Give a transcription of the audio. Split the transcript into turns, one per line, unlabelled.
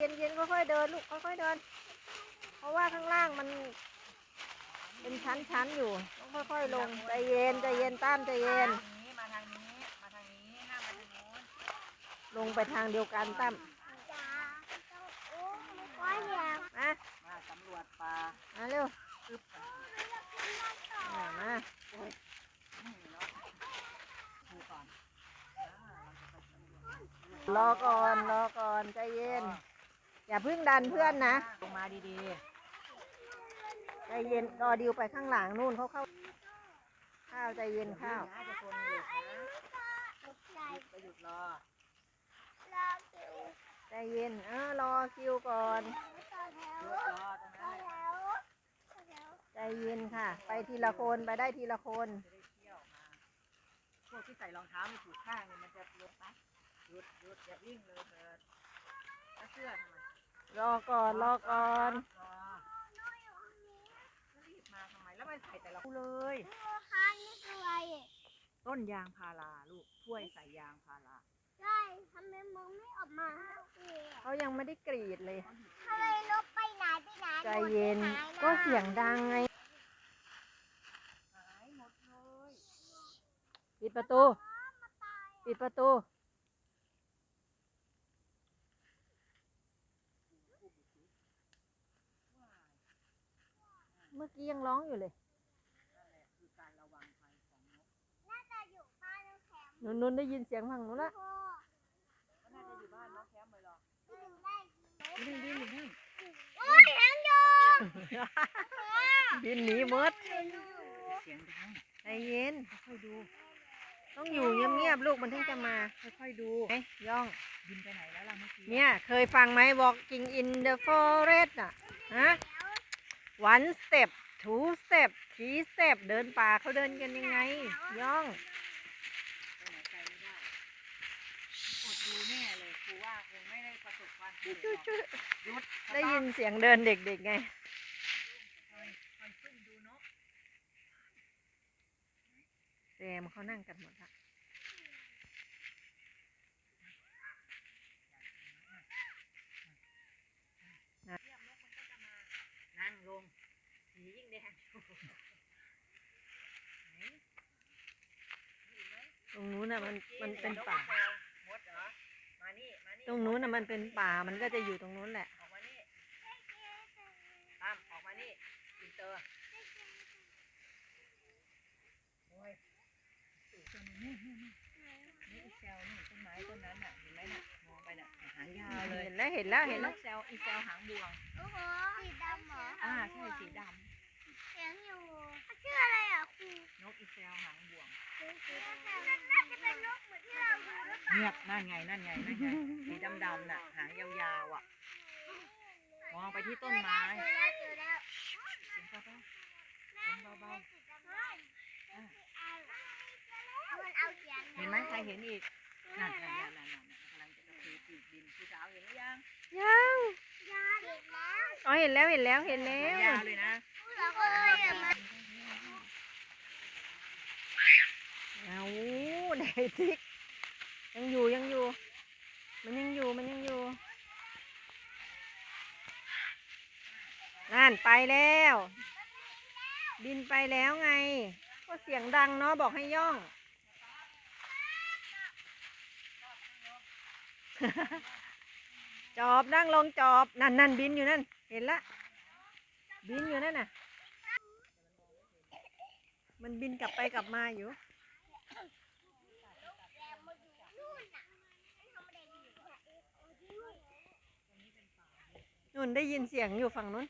เย็นๆค่อยๆเดินลูกค่อยๆเดิน เพราะว่าข้างล่างมัน เป็นชั้นๆอยู่ต้องค่อยๆลงใจเย็นใจเย็นตั้มใจเย็น
ทางนี้มาทางนี้มาทางนี้ห้ามไปทางโน้น
ลงไปทางเดียวกันตั้ม
จ้าต้องอุ้มไม่ค่อยอยาก
มา
มาสำรวจป่า
มาเร็ว
อึบอะ
อ่ามา
นี่เนาะดูก่อนอ่าเราจะไปสำรวจ
รอก่อนรอก่อนใจเย็น อย่าเพิ่งดันเพื่อนนะ
ลงมาดีๆ
ใจเย็นรอดิวไปข้างหลังนู่นเขาเข้า ข้าวใจเย็นข้าว
จะชนอยู่นะไปหยุดรอ
รอคิว
ใจเย็น เออรอคิวก่อน
ต่อแถว
รอตรงนั้นแถ
ว
ใจเย็นค่ะ ไปทีละคนไปได้ทีละคน
ที่ยวมาพวกที่ใส่รองเท้าไม่ถูกข้างเนี่ยมันจะลงไปหยุดหยุดอย่าวิ่งเลยเถิดแล้วเสื้อทำไม
รอก่อนรอก่อน
รอรีบมาทำไมแล้วไม่ใส่แต่ละคู่เลย
ลูกค้านี่คืออะไรอะ
ต้นยางพาราลูกถ้วยใส่ยางพารา
ใช่ทำไมมองไม่ออกมาเองอะ
เขายังไม่ได้กรีดเลย
ทำไมรถไปไหนไปไหน
ใจเย็น
หมดไปไหะ
ก็เสียงดังไง
หายหมดเลย
ปิดประตู ปิดประตู เมื่อกี้ยังร้องอยู่เลย
นั่นแหละคือการระวังภัยของนก
น่าจะอยู่บ้านน้องแข็ม
นุ่นนุ่นได้ยินเสียงฝั่งนู้นละ
โอ้
ก็น่าจะอยู่บ้านน้องแคมป์เลยหรอ
ดึงได้
นี่นี่นี่นี่
โอ้ยแข็งอยู่
บินหนีหมด
เสียงดัง
ใจเย็น
ค่อยๆดู
ต้องอยู่เงียบๆลูกมันถึงจะมา
ค่อยๆดู
ไอ้ยย่อง
บินไปไหนแล้วล่ะเมื่อกี้
เนี่ยเคยฟังไหม Walking in the forest อะฮะ one step two step three step เดินป่าเขาเดินกันยังไง ย่อง
ไปไหนไกลไม่ได้อดดูแน่เลยครูว่าคงไม่ได้ประสบความสำเร็จหรอกหยุด
ได้ยินเสียงเดินเด็กๆไง
ค่อยๆค่อยๆซุ่มดูนก
แซมเขานั่งกันหมดละ
นั่งลงสียิ่งแดง
ตรงนู้นน่ะมันมันเป็นป่า
มดเหรอ มานี่ มานี่
ตรงนู้นน่ะมันเป็นป่ามันก็จะอยู่ตรงนู้นแหละ
ออกมานี่ตามออกมานี่อินเตอร์โอ้ยสูงต้นนี่นี่นี่นี่อีแซวนี่ต้นไม้ต้นนั้นน่ะ เห็นไหมน่ะ มองไปน่ะ หางยาวเลย
เห็นแล้วเห็นแล้วเห็นแล้ว
แซวอีแซวหางบวง
โอ้โหสีดำเหรอ
อ่า ใช่สีด
เสียงอยู่ชื่ออะไรอะครูำ
นกอี แซวหางบวง
น่าจะเป็นนกเหมือนที่เราดูหรือเปล่า
เงียบนั่นไงนั่นไงนั่นไงสีดำๆน่ะหางยาวๆอะ มองไปที่ต้นไม้
เจอแล้วเจอแล้ว
เสียงเบาๆเสียงเบา
มันเอาเสียง
ๆเห็นไหมใครเห็นอีกนั่นนั่นนั่นนั่นนั่นกำลังจะกระพือปีกบินผู้สาวเห็นหรือยัง
ยัง
ยาเด็กแล้ว
อ๋อเห็นแล้วเห็นแล้วเห็นแล้
หางยาววเลยนะ
เราก็เลยอะมา
เอา ไหนทิก ยังอยู่ยังอยู่ มันยังอยู่มันยังอยู่นั่นไปแล้ว บินไปแล้วไง ก็เสียงดังเนาะบอกให้ย่อง จอบนั่งลงจอบนั่นนั่นบินอยู่นั่น เห็นละบินอยู่นั่นน่ะ มันบินกลับไปกลับมาอยู่ นุ่นได้ยินเสียงอยู่ฝั่งนู้น